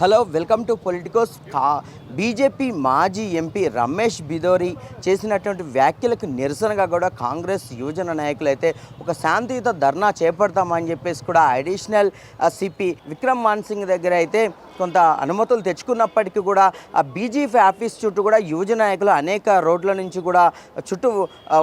Hello welcome to Politicos కా BJP మాజీ MP Ramesh Bidhuri చేసినటువంటి వ్యాఖ్యలకు నిరసనగా కూడా కాంగ్రెస్ యువజన నాయకులు అయితే ఒక శాంతియుత ధర్నా చేపడతామని చెప్పేసి కూడా అడిషనల్ సిపి విక్రమ్ మాన్సింగ్ దగ్గర అయితే కొంత అనుమతులు తెచ్చుకున్నప్పటికీ కూడా ఆ బీజేపీ ఆఫీస్ చుట్టూ కూడా యువజన నాయకులు అనేక రోడ్ల నుంచి కూడా చుట్టూ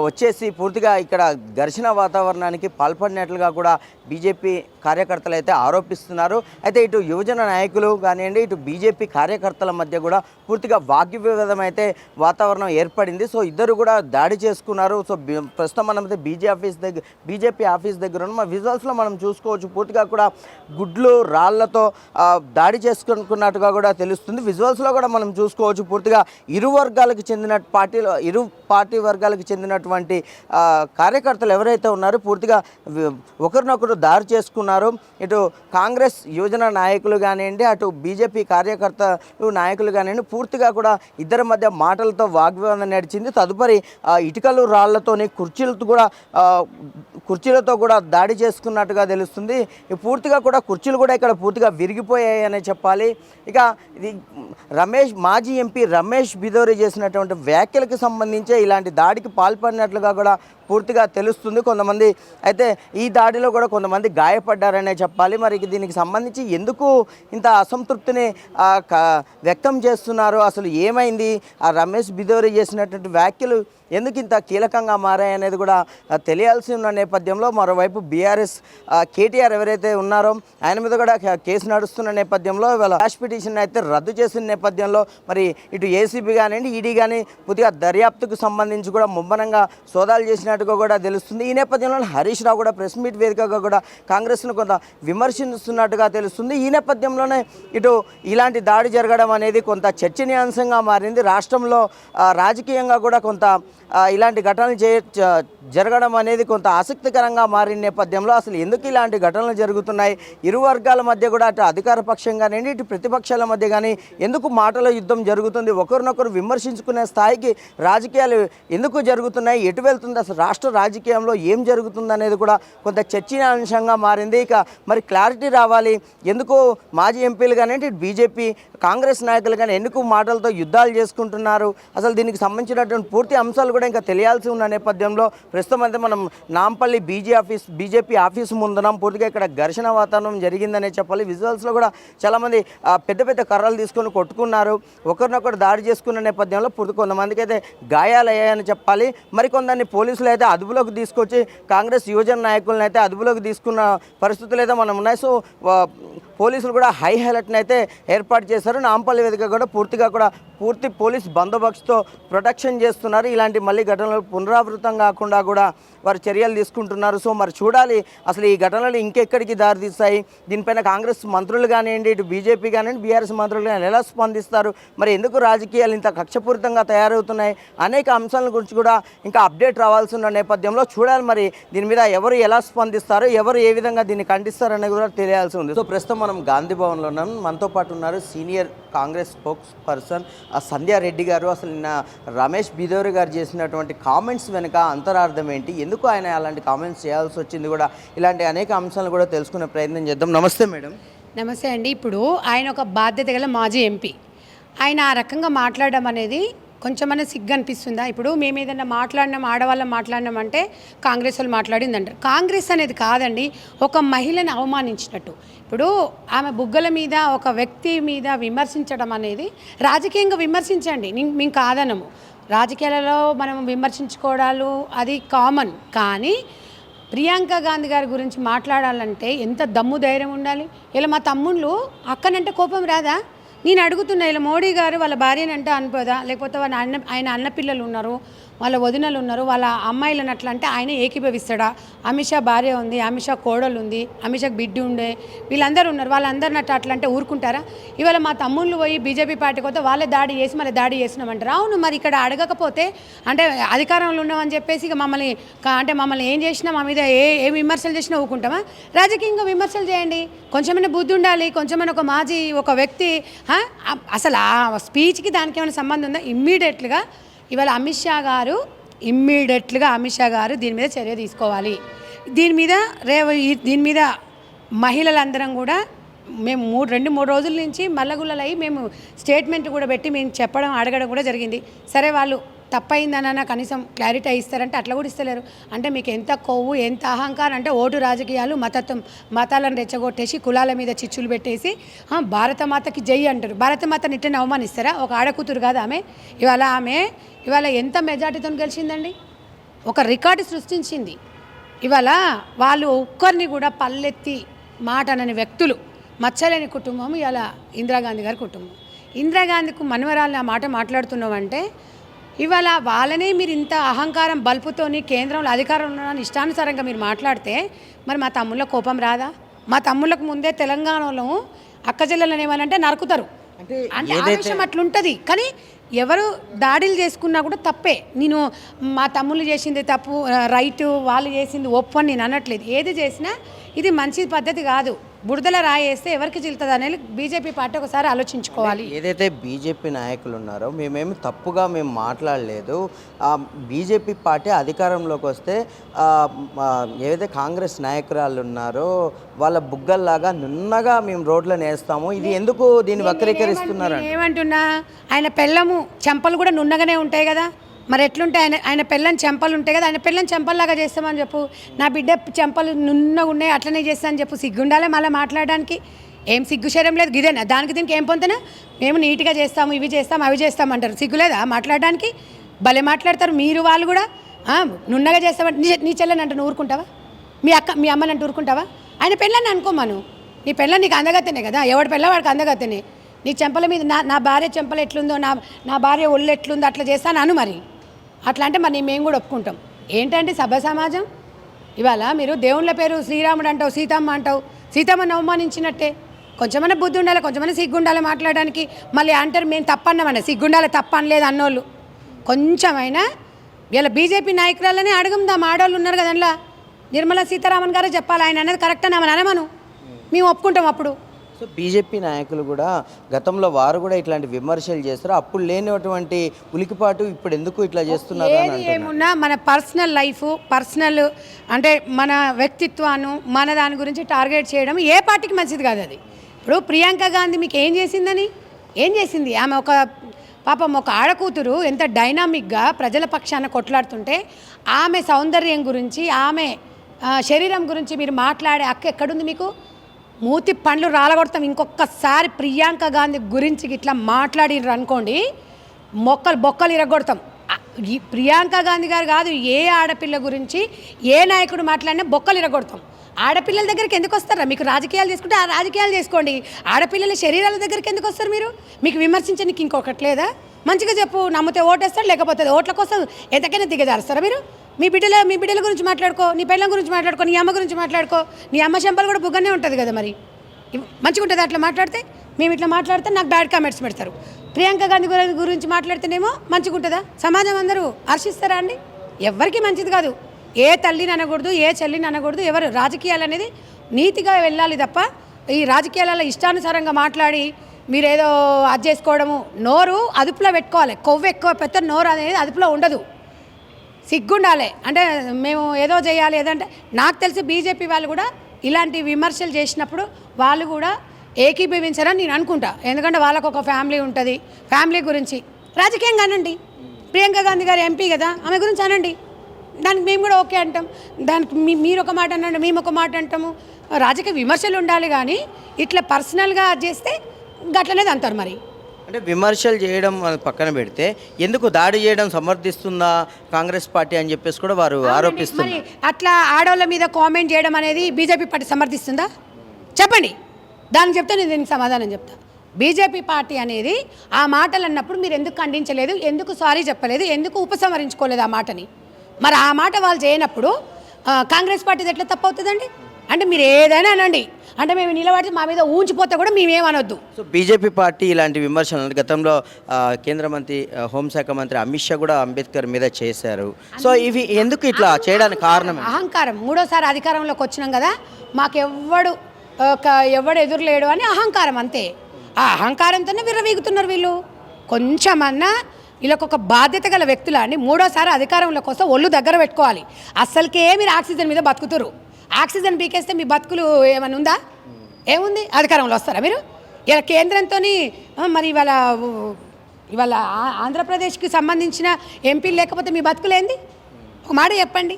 వచ్చేసి పూర్తిగా ఇక్కడ ఘర్షణ వాతావరణానికి పాల్పడినట్లుగా కూడా బీజేపీ కార్యకర్తలు అయితే ఆరోపిస్తున్నారు. అయితే ఇటు యువజన నాయకులు కానివ్వండి ఇటు బీజేపీ కార్యకర్తల మధ్య కూడా పూర్తిగా వాగ్వివాదం అయితే వాతావరణం ఏర్పడింది. సో ఇద్దరు కూడా దాడి చేసుకున్నారు. సో ప్రస్తుతం మనం అయితే బీజే ఆఫీస్ దగ్గర బీజేపీ ఆఫీస్ దగ్గర ఉన్న. విజువల్స్లో మనం చూసుకోవచ్చు. పూర్తిగా కూడా గుడ్లు రాళ్ళతో దాడి చేసుకున్నట్టుగా కూడా తెలుస్తుంది. విజువల్స్లో కూడా మనం చూసుకోవచ్చు. పూర్తిగా ఇరు వర్గాలకు చెందిన పార్టీలో ఇరు పార్టీ వర్గాలకు చెందినటువంటి కార్యకర్తలు ఎవరైతే ఉన్నారో పూర్తిగా ఒకరినొకరు దారి చేసుకున్నారు. ఇటు కాంగ్రెస్ యువజన నాయకులు కానివ్వండి అటు బీజేపీ కార్యకర్తలు నాయకులు కానివ్వండి పూర్తిగా కూడా ఇద్దరి మధ్య మాటలతో వాగ్వాదం నడిచింది. తదుపరి ఇటుకలు రాళ్ళతోని కుర్చీలతో కూడా కుర్చీలతో కూడా దాడి చేసుకున్నట్టుగా తెలుస్తుంది. పూర్తిగా కూడా కుర్చీలు కూడా ఇక్కడ పూర్తిగా విరిగిపోయాయి అనే చెప్పాలి. ఇక ఇది రమేష్ మాజీ ఎంపీ రమేష్ బిదోరి చేసినటువంటి వ్యాఖ్యలకు సంబంధించే ఇలాంటి దాడికి పాల్పడినట్లుగా కూడా పూర్తిగా తెలుస్తుంది కొంతమంది. అయితే ఈ దాడిలో కూడా కొంతమంది గాయపడ్డారనే చెప్పాలి. మరి దీనికి సంబంధించి ఎందుకు ఇంత అసంతృప్తిని వ్యక్తం చేస్తున్నారు? అసలు ఏమైంది? ఆ రమేష్ బిదోరి చేసినటువంటి వ్యాఖ్యలు ఎందుకు ఇంత కీలకంగా మారాయనేది కూడా తెలియాల్సి ఉన్న నేపథ్యంలో మరోవైపు బీఆర్ఎస్ కేటీఆర్ ఎవరైతే ఉన్నారో ఆయన మీద కూడా కేసు నడుస్తున్న నేపథ్యంలో ఇవాళ క్యాష్ పిటిషన్ అయితే రద్దు చేసిన నేపథ్యంలో మరి ఇటు ఏసీబీ కానివ్వండి ఈడీ కానీ పూర్తిగా దర్యాప్తుకు సంబంధించి కూడా ముమ్మనంగా సోదాలు చేసినట్టుగా కూడా తెలుస్తుంది. ఈ నేపథ్యంలో హరీష్ రావు కూడా ప్రెస్ మీట్ వేదికగా కూడా కాంగ్రెస్ను కొంత విమర్శిస్తున్నట్టుగా తెలుస్తుంది. ఈ నేపథ్యంలోనే ఇటు ఇలాంటి దాడి జరగడం అనేది కొంత చర్చనీయాంశంగా మారింది. రాష్ట్రంలో రాజకీయంగా కూడా కొంత ఇలాంటి ఘటనలు చే జరగడం అనేది కొంత ఆసక్తికరంగా మారిన నేపథ్యంలో అసలు ఎందుకు ఇలాంటి ఘటనలు జరుగుతున్నాయి? ఇరు వర్గాల మధ్య కూడా అటు అధికార పక్షం కానివ్వండి ఇటు ప్రతిపక్షాల మధ్య కానీ ఎందుకు మాటల యుద్ధం జరుగుతుంది? ఒకరినొకరు విమర్శించుకునే స్థాయికి రాజకీయాలు ఎందుకు జరుగుతున్నాయి? ఎటు వెళ్తుంది? అసలు రాష్ట్ర రాజకీయంలో ఏం జరుగుతుందనేది కూడా కొంత చర్చనీయాంశంగా మారింది. ఇక మరి క్లారిటీ రావాలి. ఎందుకు మాజీ ఎంపీలు కానీ బీజేపీ కాంగ్రెస్ నాయకులు కానీ ఎందుకు మాటలతో యుద్ధాలు చేసుకుంటున్నారు? అసలు దీనికి సంబంధించినటువంటి పూర్తి అంశాలు కూడా ఇంకా తెలియాల్సి ఉన్న నేపథ్యంలో ప్రస్తుతం అయితే మనం Nampally B J office BJP office ముందున పూర్తిగా ఇక్కడ ఘర్షణ వాతావరణం జరిగిందనే చెప్పాలి. విజువల్స్లో కూడా చాలామంది పెద్ద పెద్ద కర్రలు తీసుకొని కొట్టుకున్నారు. ఒకరినొకరు దాడి చేసుకున్న నేపథ్యంలో పూర్తి కొంతమందికి అయితే గాయాలయ్యాయని చెప్పాలి. మరికొందరిని పోలీసులు అయితే అదుపులోకి తీసుకొచ్చి కాంగ్రెస్ యువజన నాయకులను అయితే అదుపులోకి తీసుకున్న పరిస్థితులు అయితే మనం ఉన్నాయి. సో పోలీసులు కూడా హై అలర్ట్ని అయితే ఏర్పాటు చేశారు. నాంపల్లి వేదిక కూడా పూర్తిగా కూడా పూర్తి పోలీస్ బందోబస్తుతో ప్రొటెక్షన్ చేస్తున్నారు. ఇలాంటి మళ్ళీ ఘటనలు పునరావృతం కాకుండా కూడా వారు చర్యలు తీసుకుంటున్నారు. సో మరి చూడాలి అసలు ఈ ఘటనలు ఇంకెక్కడికి దారితీస్తాయి? దీనిపైన కాంగ్రెస్ మంత్రులు కానివ్వండి ఇటు బీజేపీ కానివ్వండి బీఆర్ఎస్ మంత్రులు కానీ ఎలా స్పందిస్తారు? మరి ఎందుకు రాజకీయాలు ఇంత కక్షపూరితంగా తయారవుతున్నాయి? అనేక అంశాల గురించి కూడా ఇంకా అప్డేట్ రావాల్సి ఉన్న నేపథ్యంలో చూడాలి మరి దీని మీద ఎవరు ఎలా స్పందిస్తారు? ఎవరు ఏ విధంగా దీన్ని ఖండిస్తారనేది కూడా తెలియాల్సి ఉంది. సో ప్రస్తుతం మనం గాంధీ భవన్లో ఉన్నాం. మనతో పాటు ఉన్నారు సీనియర్ కాంగ్రెస్ స్పోక్స్ పర్సన్ ఆ సంధ్యారెడ్డి గారు. అసలు నిన్న రమేష్ బిదోరి గారు చేసినటువంటి కామెంట్స్ వెనుక అంతరార్థం ఏంటి? ఎందుకు ఆయన అలాంటి కామెంట్స్ చేయాల్సి వచ్చింది కూడా? ఇలాంటి అనేక అంశాలను కూడా తెలుసుకునే ప్రయత్నం చేద్దాం. నమస్తే మేడం. నమస్తే అండి. ఇప్పుడు ఆయన ఒక బాధ్యత గల మాజీ ఎంపీ. ఆయన ఆ రకంగా మాట్లాడడం అనేది కొంచెమన్నా సిగ్గు అనిపిస్తుందా ఇప్పుడు మేము ఏదైనా మాట్లాడినాం ఆడవాళ్ళం మాట్లాడినాం అంటే కాంగ్రెస్ వాళ్ళు మాట్లాడిందంటారు. కాంగ్రెస్ అనేది కాదండి ఒక మహిళను అవమానించినట్టు. ఇప్పుడు ఆమె బుగ్గల మీద ఒక వ్యక్తి మీద విమర్శించడం అనేది రాజకీయంగా విమర్శించండి. మేము కాదనము. రాజకీయాలలో మనం విమర్శించుకోవడాలు అది కామన్. కానీ ప్రియాంక గాంధీ గారి గురించి మాట్లాడాలంటే ఎంత దమ్ము ధైర్యం ఉండాలి? ఇలా మా తమ్ముళ్ళు అక్కనంటే కోపం రాదా? నేను అడుగుతున్నా ఇలా మోడీ గారు వాళ్ళ భార్యనంటే అనుకోదా? లేకపోతే వాళ్ళ అన్న ఆయన అన్న పిల్లలు ఉన్నారు. వాళ్ళ వదినలు ఉన్నారు. వాళ్ళ అమ్మాయిలను అట్లా అంటే ఆయన ఏకీభవిస్తాడా? అమిత్ భార్య ఉంది అమిత్ షా కోడలు ఉంది అమిత్ బిడ్డి బిడ్డ ఉండే వీళ్ళందరూ ఉన్నారు. వాళ్ళందరిని అట్లా అట్లా అంటే ఊరుకుంటారా? ఇవాళ మా తమ్ముళ్ళు పోయి బీజేపీ పార్టీకి పోతే వాళ్ళే దాడి చేసి మళ్ళీ దాడి చేసినామంటారు అవును మరి ఇక్కడ అడగకపోతే అంటే అధికారంలో ఉన్నామని చెప్పేసి ఇక మమ్మల్ని అంటే మమ్మల్ని ఏం చేసినా మా మీద ఏ ఏ విమర్శలు చేసినా ఊరుకుంటామా? రాజకీయంగా విమర్శలు చేయండి. కొంచెమైనా బుద్ధి ఉండాలి. కొంచెమైనా ఒక మాజీ ఒక వ్యక్తి అసలు ఆ స్పీచ్కి దానికి ఏమైనా సంబంధం ఉందా? ఇమ్మీడియట్గా ఇవాళ అమిత్ షా గారు ఇమ్మీడియట్లుగా అమిత్ షా గారు దీని మీద చర్య తీసుకోవాలి. దీని మీద రేవ ఈ- దీని మీద మహిళలందరం కూడా మేము మూడు రెండు మూడు రోజుల నుంచి మల్లగుల్లలై మేము స్టేట్మెంట్ కూడా పెట్టి మేము చెప్పడం అడగడం కూడా జరిగింది. సరే వాళ్ళు తప్పైందనన్నా కనీసం క్లారిటీ ఇస్తారంటే అట్లా కూడా ఇస్తలేరు. అంటే మీకు ఎంత కొవ్వు ఎంత అహంకారం అంటే ఓటు రాజకీయాలు మతత్వం మతాలను రెచ్చగొట్టేసి కులాల మీద చిచ్చులు పెట్టేసి భారత భారతమాతకి జై అంటారు. భారతమాతని ఇట్లనే అవమానిస్తారా? ఒక ఆడకూతురు కాదు ఆమె. ఇవాళ ఆమె ఇవాళ ఎంత మెజార్టీతో గెలిచిందండి? ఒక రికార్డు సృష్టించింది. ఇవాళ వాళ్ళు ఒక్కరిని కూడా పల్లెత్తి మాట అనని వ్యక్తులు మచ్చలేని కుటుంబం ఇవాళ ఇందిరాగాంధీ గారి కుటుంబం. ఇందిరాగాంధీకు మనవరాలు ఆ మాట మాట్లాడుతున్నామంటే ఇవాళ వాళ్ళనే మీరు ఇంత అహంకారం బల్పుతోని కేంద్రంలో అధికారంలో ఉన్న ఇష్టానుసారంగా మీరు మాట్లాడితే మరి మా తమ్ముళ్ళ కోపం రాదా? మా తమ్ముళ్ళకు ముందే తెలంగాణలో అక్క చెల్లెలను ఏమనంటే నరుకుతారు. అంటే ఆవేశం అట్లుంటుంది. కానీ ఎవరు దాడులు చేసుకున్నా కూడా తప్పే. నేను మా తమ్ముళ్ళు చేసింది తప్పు రైట్ వాళ్ళు చేసింది ఒప్పు అని నేను అనట్లేదు. ఏది చేసినా ఇది మంచి పద్ధతి కాదు. బురదల రాయేస్తే ఎవరికి చిల్తుంది అనేది బీజేపీ పార్టీ ఒకసారి ఆలోచించుకోవాలి. ఏదైతే బీజేపీ నాయకులు ఉన్నారో మేమేమి తప్పుగా మేము మాట్లాడలేదు. బీజేపీ పార్టీ అధికారంలోకి వస్తే ఏదైతే కాంగ్రెస్ నాయకురాలు ఉన్నారో వాళ్ళ బుగ్గల్లాగా నున్నగా మేము రోడ్లను వేస్తాము. ఇది ఎందుకు దీన్ని వక్రీకరిస్తున్నారు నేను ఏమంటున్నా ఆయన పెళ్ళము చెంపలు కూడా నున్నగానే ఉంటాయి కదా. మరి ఎట్లుంటాయి ఆయన ఆయన పెళ్ళని చెంపలు ఉంటాయి కదా ఆయన పెళ్ళని చెంపల్లాగా చేస్తామని చెప్పు. నా బిడ్డ చెంపలు నున్నగా ఉన్నాయి అట్లనే చేస్తాను చెప్పు. సిగ్గుండాలే మళ్ళీ మాట్లాడడానికి. ఏం సిగ్గు శరం లేదు. గిదేనా దానికి దీనికి ఏం పొందనా మేము నీట్గా చేస్తాము ఇవి చేస్తాం అవి చేస్తాం అంటారు. సిగ్గు లేదా మాట్లాడడానికి? భలే మాట్లాడతారు మీరు వాళ్ళు కూడా. నున్నగా చేస్తామంటే నీ నీ చెల్లెని అంటే ఊరుకుంటావా? మీ అక్క మీ అమ్మని అంటే ఊరుకుంటావా? ఆయన పెళ్ళని అనుకోమాను నీ పెళ్ళ నీకు అందగత్తెనే కదా? ఎవడి పెళ్ళ వాడికి అందగత్తెనే? నీ చెంపల మీద నా నా భార్య చెంపలు ఎట్లుందో నా నా భార్య ఒళ్ళు ఎట్లుందో అట్లా చేస్తాను అను మరి. అట్లా అంటే మరి మేము కూడా ఒప్పుకుంటాం. ఏంటంటే సభ సమాజం? ఇవాళ మీరు దేవుళ్ళ పేరు శ్రీరాముడు అంటావు సీతమ్మ అంటావు. సీతమ్మని అవమానించినట్టే. కొంచెమైనా బుద్ధి ఉండాలి కొంచెమైనా సిగ్గుండాలి మాట్లాడడానికి. మళ్ళీ అంటారు మేము తప్పన్నామన్న సిగ్గుండాలి తప్ప అనలేదు అన్నోళ్ళు. కొంచెమైనా ఇలా బీజేపీ నాయకురాలనే అడుగుందాం ఆడవాళ్ళు ఉన్నారు కదా అందులో. నిర్మలా సీతారామన్ గారే చెప్పాలి ఆయన అనేది కరెక్ట్ అని ఆమెను అనమను? మేము ఒప్పుకుంటాం అప్పుడు. సో బీజేపీ నాయకులు కూడా గతంలో వారు కూడా ఇట్లాంటి విమర్శలు చేస్తారు. అప్పుడు లేనటువంటి ఉలికిపాటు ఇప్పుడు ఎందుకు ఇట్లా చేస్తున్నారు ఏమున్నా మన పర్సనల్ లైఫ్ పర్సనల్ అంటే మన వ్యక్తిత్వాన్ని మన దాని గురించి టార్గెట్ చేయడం ఏ పార్టీకి మంచిది కాదు అది. ఇప్పుడు ప్రియాంక గాంధీ మీకు ఏం చేసిందని? ఏం చేసింది? ఆమె ఒక పాపం ఒక ఆడకూతురు ఎంత డైనామిక్గా ప్రజల పక్షాన కొట్లాడుతుంటే ఆమె సౌందర్యం గురించి ఆమె శరీరం గురించి మీరు మాట్లాడే అక్క ఎక్కడుంది మీకు? మూతి పండ్లు రాలగొడతాం. ఇంకొకసారి ప్రియాంక గాంధీ గురించి ఇట్లా మాట్లాడిర్రు అనుకోండి మొక్కలు బొక్కలు ఇరగొడతాం. ఈ ప్రియాంక గాంధీ గారు కాదు ఏ ఆడపిల్ల గురించి ఏ నాయకుడు మాట్లాడినా బొక్కలు ఇరగొడతాం. ఆడపిల్లల దగ్గరికి ఎందుకు వస్తారా? మీకు రాజకీయాలు తీసుకుంటే ఆ రాజకీయాలు చేసుకోండి. ఆడపిల్లల శరీరాల దగ్గరికి ఎందుకు వస్తారు మీరు? మీకు విమర్శించడానికి ఇంకొకటి లేదా? మంచిగా చెప్పు నమ్మితే ఓటేస్తాడు లేకపోతే ఓట్ల కోసం ఎంతకైనా దిగజారుస్తారా మీరు? మీ బిడ్డల మీ బిడ్డల గురించి మాట్లాడుకో నీ పిల్లల గురించి మాట్లాడుకో నీ అమ్మ గురించి మాట్లాడుకో నీ అమ్మ చెంపలు కూడా బుగ్గనే ఉంటుంది కదా మరి. మంచిగా ఉంటుంది అట్లా మాట్లాడితే? మేము ఇట్లా మాట్లాడితే నాకు బ్యాడ్ కామెంట్స్ పెడతారు. ప్రియాంక గాంధీ గురించి మాట్లాడితేనేమో మంచిగా ఉంటుందా సమాజం అందరూ హర్షిస్తారా అండి? ఎవరికి మంచిది కాదు. ఏ తల్లిని అనకూడదు ఏ చెల్లిని అనకూడదు ఎవరు రాజకీయాలు అనేది నీతిగా వెళ్ళాలి తప్ప ఈ రాజకీయాలలో ఇష్టానుసారంగా మాట్లాడి మీరేదో అది చేసుకోవడము నోరు అదుపులో పెట్టుకోవాలి. కొవ్వు ఎక్కువ పెద్ద నోరు అనేది అదుపులో ఉండదు. సిగ్గుండాలి. అంటే మేము ఏదో చేయాలి ఏదంటే నాకు తెలిసి బీజేపీ వాళ్ళు కూడా ఇలాంటి విమర్శలు చేసినప్పుడు వాళ్ళు కూడా ఏకీభవించారని నేను అనుకుంటా. ఎందుకంటే వాళ్ళకు ఒక ఫ్యామిలీ ఉంటుంది. ఫ్యామిలీ గురించి. రాజకీయంగా అనండి. ప్రియాంక గాంధీ గారు ఎంపీ కదా ఆమె గురించి అనండి. దానికి మేము కూడా ఓకే అంటాం. దానికి మీ మీరు ఒక మాట అనండి మేము ఒక మాట అంటాము. రాజకీయ విమర్శలు ఉండాలి కానీ ఇట్లా పర్సనల్గా చేస్తే గట్లనేది అంటారు మరి. అంటే విమర్శలు చేయడం పక్కన పెడితే ఎందుకు దాడి చేయడం సమర్థిస్తుందా కాంగ్రెస్ పార్టీ అని చెప్పేసి కూడా వారు ఆరోపిస్తున్నారు. మరి అట్లా ఆడవాళ్ళ మీద కామెంట్ చేయడం అనేది బీజేపీ పార్టీ సమర్థిస్తుందా? చెప్పండి. దానికి చెప్తే నేను దీనికి సమాధానం చెప్తా. బీజేపీ పార్టీ అనేది ఆ మాటలు అన్నప్పుడు మీరు ఎందుకు ఖండించలేదు ఎందుకు సారీ చెప్పలేదు ఎందుకు ఉపసంహరించుకోలేదు ఆ మాటని? మరి ఆ మాట వాళ్ళు చేయనప్పుడు కాంగ్రెస్ పార్టీది ఎట్లా తప్పు అవుతుందండి? అంటే మీరు ఏదైనా అనండి. అంటే మేము నిలబడితే మా మీద ఊంచిపోతే కూడా మేమేమనొద్దు సో బీజేపీ పార్టీ ఇలాంటి విమర్శలు గతంలో కేంద్ర మంత్రి హోంశాఖ మంత్రి అమిత్ షా కూడా అంబేద్కర్ మీద చేశారు. సో ఇవి ఎందుకు ఇట్లా చేయడానికి కారణం? అహంకారం. మూడోసారి అధికారంలోకి వచ్చినాం కదా మాకెవ్వడు ఒక ఎవడు ఎదురులేడు అని అహంకారం అంతే. ఆ అహంకారంతోనే విర్రవీగుతున్నారు వీళ్ళు. కొంచెమన్నా వీళ్ళకి ఒక బాధ్యత గల వ్యక్తుల అండి. మూడోసారి అధికారంలోకి వస్తే ఒళ్ళు దగ్గర పెట్టుకోవాలి. అస్సలకే మీరు ఆక్సిజన్ మీద బతుకుతురు ఆక్సిజన్ పీకేస్తే మీ బతుకులు ఏమైనా ఉందా? ఏముంది? అధికారంలో వస్తారా మీరు? ఇలా కేంద్రంతో మరి ఇవాళ ఇవాళ ఆంధ్రప్రదేశ్కి సంబంధించిన ఎంపీలు లేకపోతే మీ బతుకులేంది ఒక మాట చెప్పండి.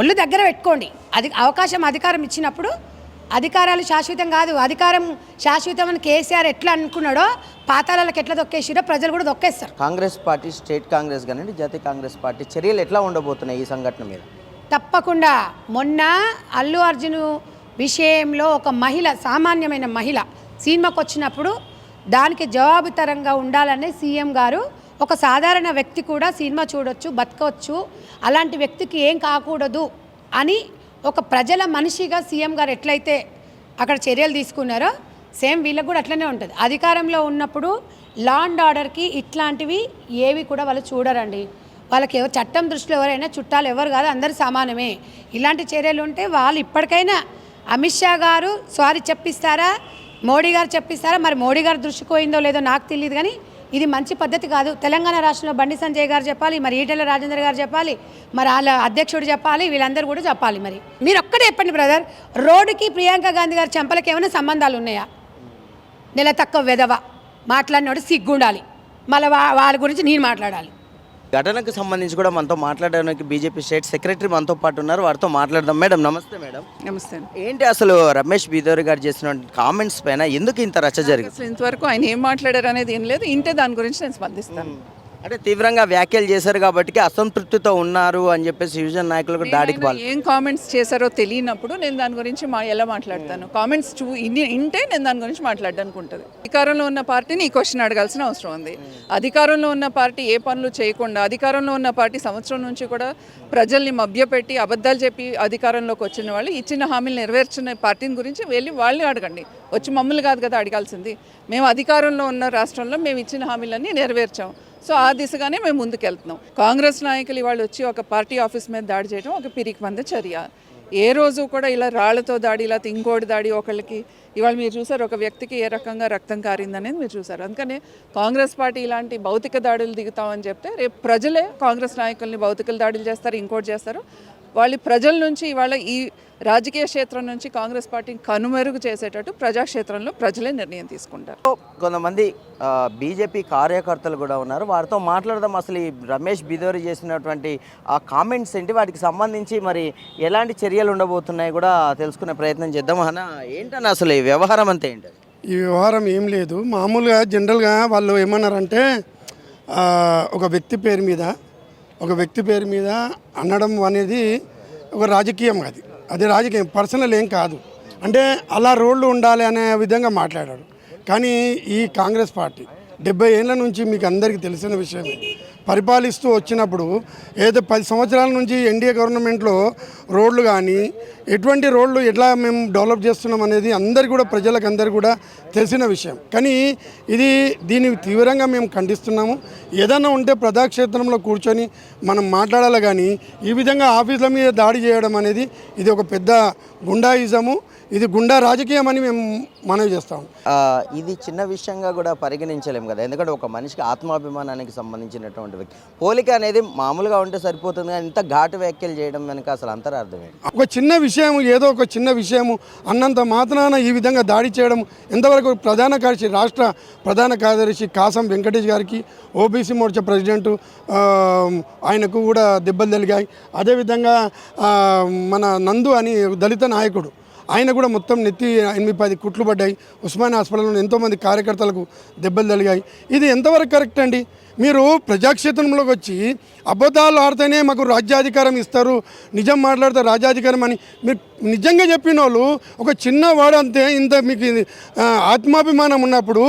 ఒళ్ళు దగ్గర పెట్టుకోండి. అది అవకాశం అధికారం ఇచ్చినప్పుడు అధికారాలు శాశ్వతం కాదు. అధికారం శాశ్వతం అని కేసీఆర్ ఎట్లా అనుకున్నాడో పాతాళాలకు ఎట్లా దొక్కేసిరో ప్రజలు కూడా దొక్కేస్తారు. కాంగ్రెస్ పార్టీ స్టేట్ కాంగ్రెస్ కానీ జాతీయ కాంగ్రెస్ పార్టీ చర్యలు ఎట్లా ఉండబోతున్నాయి ఈ సంఘటన మీద? తప్పకుండా. మొన్న అల్లు అర్జున్ విషయంలో ఒక మహిళ సామాన్యమైన మహిళ సినిమాకు వచ్చినప్పుడు దానికి జవాబుతరంగా ఉండాలనే సీఎం గారు ఒక సాధారణ వ్యక్తి కూడా సినిమా చూడొచ్చు బతకవచ్చు అలాంటి వ్యక్తికి ఏం కాకూడదు అని ఒక ప్రజల మనిషిగా సీఎం గారు ఎట్లయితే అక్కడ చర్యలు తీసుకున్నారో సేమ్ వీళ్ళకి కూడా అట్లనే ఉంటుంది. అధికారంలో ఉన్నప్పుడు లా అండ్ ఆర్డర్కి ఇట్లాంటివి ఏవి కూడా వాళ్ళు చూడరండి. వాళ్ళకి ఎవరు చట్టం దృష్టిలో ఎవరైనా చుట్టాలు ఎవరు కాదు అందరు సమానమే. ఇలాంటి చర్యలు ఉంటే వాళ్ళు ఇప్పటికైనా అమిత్ షా గారు సారీ చెప్పిస్తారా? మోడీ గారు చెప్పిస్తారా? మరి మోడీ గారు దృష్టికి పోయిందో లేదో నాకు తెలియదు కానీ ఇది మంచి పద్ధతి కాదు. తెలంగాణ రాష్ట్రంలో బండి సంజయ్ గారు చెప్పాలి మరి ఈటెల రాజేంద్ర గారు చెప్పాలి మరి వాళ్ళ అధ్యక్షుడు చెప్పాలి వీళ్ళందరూ కూడా చెప్పాలి మరి. మీరు ఒక్కటే చెప్పండి బ్రదర్ రోడ్డుకి ప్రియాంక గాంధీ గారి చెంపలకి ఏమైనా సంబంధాలు ఉన్నాయా? నెల తక్కువ వెధవ. మాట్లాడినోడు సిగ్గుండాలి. మళ్ళీ వాళ్ళ గురించి నేను మాట్లాడాలి. ఘటనకు సంబంధించి కూడా మనతో మాట్లాడడానికి బీజేపీ స్టేట్ సెక్రటరీ మనతో పాటు ఉన్నారు. వారితో మాట్లాడదాం. మేడం నమస్తే మేడం. నమస్తే. ఏంటి అసలు రమేష్ బీదోరి గారు చేసిన కామెంట్స్ పైన ఎందుకు ఇంత రచ్చ జరిగింది అసలు ఇంతవరకు ఆయన ఏం మాట్లాడారు అనేది ఏం లేదు. ఇంటే దాని గురించి నేను స్పందిస్తాను. అంటే తీవ్రంగా వ్యాఖ్యలు చేశారు కాబట్టి అసంతృప్తితో ఉన్నారు అని చెప్పేసి యువజన నాయకులకు దాడికి పాల్ ఏం కామెంట్స్ చేశారో తెలియనప్పుడు నేను దాని గురించి మా ఎలా మాట్లాడతాను? కామెంట్స్ చూ ఇన్ని ఇంటే నేను దాని గురించి మాట్లాడడానికి ఉంటుంది అధికారంలో ఉన్న పార్టీని ఈ క్వశ్చన్ అడగాల్సిన అవసరం ఉంది. అధికారంలో ఉన్న పార్టీ ఏ పనులు చేయకుండా అధికారంలో ఉన్న పార్టీ సంవత్సరం నుంచి కూడా ప్రజల్ని మభ్యపెట్టి అబద్ధాలు చెప్పి అధికారంలోకి వచ్చిన వాళ్ళు ఇచ్చిన హామీలు నెరవేర్చిన పార్టీని గురించి వెళ్ళి వాళ్ళని అడగండి. వచ్చి మమ్మల్ని కాదు కదా అడగాల్సింది. మేము అధికారంలో ఉన్న రాష్ట్రంలో మేము ఇచ్చిన హామీలన్నీ నెరవేర్చాం. సో ఆ దిశగానే మేము ముందుకెళ్తున్నాం. కాంగ్రెస్ నాయకులు ఇవాళ వచ్చి ఒక పార్టీ ఆఫీస్ మీద దాడి చేయడం ఒక పిరికి మంది చర్య. ఏ రోజు కూడా ఇలా రాళ్ళతో దాడి ఇలా ఇంకోటి దాడి ఒకళ్ళకి ఇవాళ మీరు చూసారు ఒక వ్యక్తికి ఏ రకంగా రక్తం కారిందనేది మీరు చూసారు. అందుకనే కాంగ్రెస్ పార్టీ ఇలాంటి భౌతిక దాడులు దిగుతామని చెప్తే రేపు ప్రజలే కాంగ్రెస్ నాయకుల్ని భౌతిక దాడులు చేస్తారు ఇంకోటి చేస్తారు. వాళ్ళు ప్రజల నుంచి ఇవాళ ఈ రాజకీయ క్షేత్రం నుంచి కాంగ్రెస్ పార్టీని కనుమరుగు చేసేటట్టు ప్రజాక్షేత్రంలో ప్రజలే నిర్ణయం తీసుకుంటారు. కొంతమంది బీజేపీ కార్యకర్తలు కూడా ఉన్నారు. వారితో మాట్లాడదాం. అసలు ఈ రమేష్ బిదోరి చేసినటువంటి ఆ కామెంట్స్ ఏంటి? వాటికి సంబంధించి మరి ఎలాంటి చర్యలు ఉండబోతున్నాయి కూడా తెలుసుకునే ప్రయత్నం చేద్దాం అన్న. ఏంటన్న అసలు ఈ వ్యవహారం అంతా ఏంటి? ఈ వ్యవహారం ఏం లేదు. మామూలుగా జనరల్గా వాళ్ళు ఏమన్నారంటే ఆ, ఒక వ్యక్తి పేరు మీద ఒక వ్యక్తి పేరు మీద అనడం అనేది ఒక రాజకీయం అది. అది రాజకీయం పర్సనల్ ఏం కాదు. అంటే అలా రోడ్లు ఉండాలి అనే విధంగా మాట్లాడాడు. కానీ ఈ కాంగ్రెస్ పార్టీ డెబ్బై ఏళ్ళ నుంచి మీకు అందరికీ తెలిసిన విషయమే పరిపాలిస్తూ వచ్చినప్పుడు ఏదో పది సంవత్సరాల నుంచి ఎన్డీఏ గవర్నమెంట్లో రోడ్లు కానీ ఎటువంటి రోడ్లు ఎట్లా మేము డెవలప్ చేస్తున్నాం అనేది అందరు కూడా ప్రజలకు అందరు కూడా తెలిసిన విషయం. కానీ ఇది దీన్ని తీవ్రంగా మేము ఖండిస్తున్నాము. ఏదన్నా ఉంటే ప్రజాక్షేత్రంలో కూర్చొని మనం మాట్లాడాలి కానీ ఈ విధంగా ఆఫీసుల మీద దాడి చేయడం అనేది ఇది ఒక పెద్ద గుండాయిజము. ఇది గుండా రాజకీయం అని మేము మనవి చేస్తాము ఆ, ఇది చిన్న విషయంగా కూడా పరిగణించలేము కదా. ఎందుకంటే ఒక మనిషికి ఆత్మాభిమానానికి సంబంధించినటువంటి వ్యక్తి. పోలిక అనేది మామూలుగా ఉంటే సరిపోతుంది కానీ ఇంత ఘాటు వ్యాఖ్యలు చేయడం వెనుక అసలు అంతరార్థం ఏంటి? ఒక చిన్న విషయం ఏదో ఒక చిన్న విషయము అన్నంత మాత్రాన ఈ విధంగా దాడి చేయడం ఎంతవరకు ప్రధాన కార్యదర్శి రాష్ట్ర ప్రధాన కార్యదర్శి కాసం వెంకటేష్ గారికి ఓబీసీ మోర్చా ప్రెసిడెంట్ ఆయనకు కూడా దెబ్బలు తగిలాయి. అదేవిధంగా మన నందు అని దళిత నాయకుడు ఆయన కూడా మొత్తం నెత్తి ఎనిమిది పది కుట్లు పడ్డాయి. ఉస్మాన్ హాస్పిటల్లో ఎంతోమంది కార్యకర్తలకు దెబ్బలు తగిలాయి. ఇది ఎంతవరకు కరెక్ట్ అండి? మీరు ప్రజాక్షేత్రంలోకి వచ్చి అబద్ధాలు ఆడితేనే మాకు రాజ్యాధికారం ఇస్తారు. నిజం మాట్లాడితే రాజ్యాధికారం అని మీరు నిజంగా చెప్పిన వాళ్ళు ఒక చిన్నవాడు అంతే. ఇంత మీకు ఆత్మాభిమానం ఉన్నప్పుడు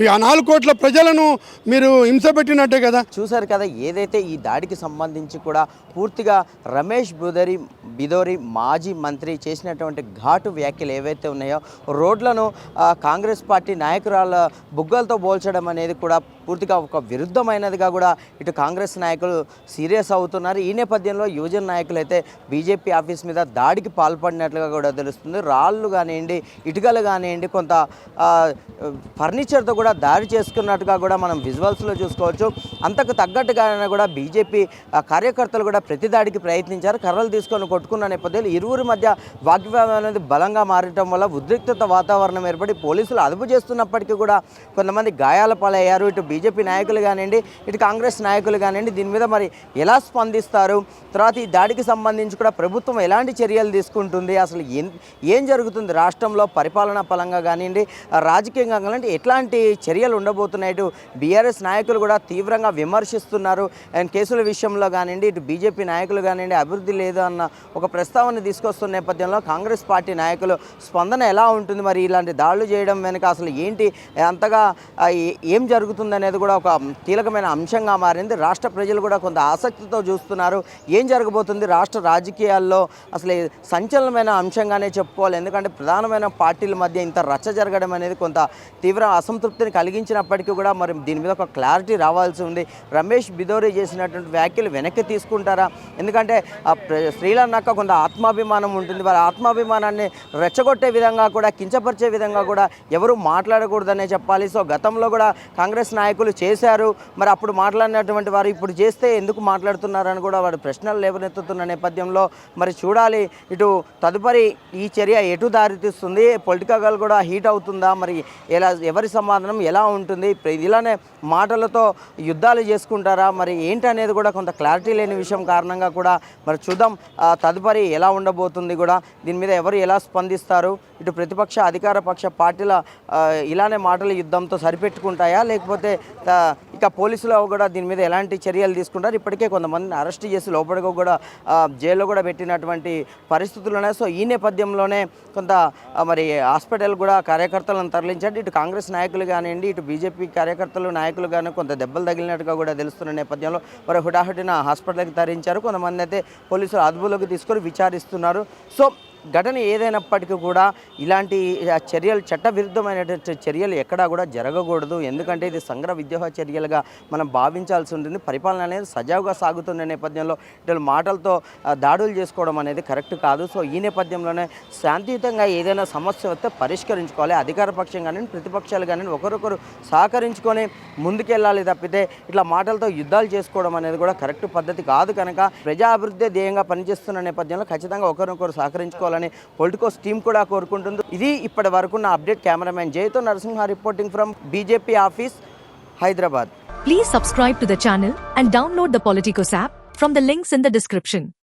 ఈ ఆ నాలుగు కోట్ల ప్రజలను మీరు హింస పెట్టినట్టే కదా? చూశారు కదా ఏదైతే ఈ దాడికి సంబంధించి కూడా పూర్తిగా రమేష్ బుదరి బిదోరి మాజీ మంత్రి చేసినటువంటి ఘాటు వ్యాఖ్యలు ఏవైతే ఉన్నాయో రోడ్లను కాంగ్రెస్ పార్టీ నాయకురాల బుగ్గలతో పోల్చడం అనేది కూడా పూర్తిగా ఒక విరుద్ధమైనదిగా కూడా ఇటు కాంగ్రెస్ నాయకులు సీరియస్ అవుతున్నారు. ఈ నేపథ్యంలో యువజన నాయకులు అయితే బీజేపీ ఆఫీస్ మీద దాడికి పాల్పడినట్లుగా కూడా తెలుస్తుంది. రాళ్ళు కానివ్వండి ఇటుకలు కానివ్వండి కొంత ఫర్నిచర్తో కూడా దాడి చేసుకున్నట్టుగా కూడా మనం విజువల్స్లో చూసుకోవచ్చు. అంతకు తగ్గట్టుగానే కూడా బీజేపీ కార్యకర్తలు కూడా ప్రతి దాడికి ప్రయత్నించారు. కర్రలు తీసుకొని కొట్టుకున్న నేపథ్యంలో ఇరువురి మధ్య వాగ్వాదం అనేది బలంగా మారటం వల్ల ఉద్రిక్తత వాతావరణం ఏర్పడి పోలీసులు అదుపు చేస్తున్నప్పటికీ కూడా కొంతమంది గాయాల పాలయ్యారు. ఇటు బీజేపీ నాయకులు కానివ్వండి ఇటు కాంగ్రెస్ నాయకులు కానివ్వండి దీని మీద మరి ఎలా స్పందిస్తారు? తర్వాత ఈ దాడికి సంబంధించి కూడా ప్రభుత్వం ఎలాంటి చర్యలు తీసుకుంటుంది? అసలు ఏం ఏం జరుగుతుంది? రాష్ట్రంలో పరిపాలనా పరంగా కానివ్వండి రాజకీయంగా కానివ్వండి ఎట్లాంటి చర్యలు ఉండబోతున్నాయి? ఇటు బీఆర్ఎస్ నాయకులు కూడా తీవ్రంగా విమర్శిస్తున్నారు. అండ్ కేసుల విషయంలో కానివ్వండి ఇటు బీజేపీ నాయకులు కానివ్వండి అభివృద్ధి లేదు అన్న ఒక ప్రస్తావన తీసుకొస్తున్న నేపథ్యంలో కాంగ్రెస్ పార్టీ నాయకులు స్పందన ఎలా ఉంటుంది? మరి ఇలాంటి దాడులు చేయడం వెనుక అసలు ఏంటి? అంతగా ఏం జరుగుతుందనే అనేది కూడా ఒక కీలకమైన అంశంగా మారింది. రాష్ట్ర ప్రజలు కూడా కొంత ఆసక్తితో చూస్తున్నారు. ఏం జరగబోతుంది? రాష్ట్ర రాజకీయాల్లో అసలు సంచలనమైన అంశంగానే చెప్పుకోవాలి. ఎందుకంటే ప్రధానమైన పార్టీల మధ్య ఇంత రచ్చ జరగడం అనేది కొంత తీవ్ర అసంతృప్తిని కలిగించినప్పటికీ కూడా మరి దీని మీద ఒక క్లారిటీ రావాల్సి ఉంది. రమేష్ బిదోరి చేసినటువంటి వ్యాఖ్యలు వెనక్కి తీసుకుంటారా? ఎందుకంటే ఆ స్త్రీలన్నాక కొంత ఆత్మాభిమానం ఉంటుంది. వారి ఆత్మాభిమానాన్ని రెచ్చగొట్టే విధంగా కూడా కించపరిచే విధంగా కూడా ఎవరు మాట్లాడకూడదనే చెప్పాలి. సో గతంలో కూడా కాంగ్రెస్ నాయకులు చేశారు. మరి అప్పుడు మాట్లాడినటువంటి వారు ఇప్పుడు చేస్తే ఎందుకు మాట్లాడుతున్నారని కూడా వారు ప్రశ్నలు లేవనెత్తుతున్న నేపథ్యంలో మరి చూడాలి. ఇటు తదుపరి ఈ చర్య ఎటు దారితీస్తుంది? పొలిటికల్ కూడా హీట్ అవుతుందా? మరి ఎలా ఎవరి సమాధానం ఎలా ఉంటుంది? ఇలానే మాటలతో యుద్ధాలు చేసుకుంటారా? మరి ఏంటి అనేది కూడా కొంత క్లారిటీ లేని విషయం కారణంగా కూడా మరి చూద్దాం. తదుపరి ఎలా ఉండబోతుంది కూడా దీని మీద ఎవరు ఎలా స్పందిస్తారు? ఇటు ప్రతిపక్ష అధికార పక్ష పార్టీల ఇలానే మాటల యుద్ధంతో సరిపెట్టుకుంటాయా? లేకపోతే ఇక పోలీసులు కూడా దీని మీద ఎలాంటి చర్యలు తీసుకుంటారు? ఇప్పటికే కొంతమందిని అరెస్ట్ చేసి లోపలికి కూడా జైల్లో కూడా పెట్టినటువంటి పరిస్థితులు ఉన్నాయి. సో ఈ నేపథ్యంలోనే కొంత మరి హాస్పిటల్ కూడా కార్యకర్తలను తరలించారు ఇటు కాంగ్రెస్ నాయకులు కానివ్వండి ఇటు బీజేపీ కార్యకర్తలు నాయకులు కానీ కొంత దెబ్బలు తగిలినట్టుగా కూడా తెలుస్తున్న నేపథ్యంలో మరి హుటాహుటిన హాస్పిటల్కి తరలించారు. కొంతమంది అయితే పోలీసులు అదుపులోకి తీసుకొని విచారిస్తున్నారు. సో ఘటన ఏదైనప్పటికీ కూడా ఇలాంటి చర్యలు చట్టవిరుద్ధమైనటువంటి చర్యలు ఎక్కడా కూడా జరగకూడదు. ఎందుకంటే ఇది సంగ్రహ విద్రోహ చర్యలుగా మనం భావించాల్సి ఉంటుంది. పరిపాలన అనేది సజావుగా సాగుతున్న నేపథ్యంలో ఇటు మాటలతో దాడులు చేసుకోవడం అనేది కరెక్ట్ కాదు. సో ఈ నేపథ్యంలోనే శాంతియుతంగా ఏదైనా సమస్య వస్తే పరిష్కరించుకోవాలి. అధికార పక్షం కానీ ప్రతిపక్షాలు కానీ ఒకరొకరు సహకరించుకొని ముందుకెళ్ళాలి తప్పితే ఇట్లా మాటలతో యుద్ధాలు చేసుకోవడం అనేది కూడా కరెక్ట్ పద్ధతి కాదు కనుక ప్రజా అభివృద్ధి ధ్యేయంగా పనిచేస్తున్న నేపథ్యంలో ఖచ్చితంగా ఒకరినొకరు చేసుకోవాలని పొలిటికో టీమ్ కూడా కోరుకుంటుంది. ఇది ఇప్పటి వరకు నా update cameraman జయతో Narasimha reporting from BJP office Hyderabad. Please subscribe to the and download the Politico app from the links in the description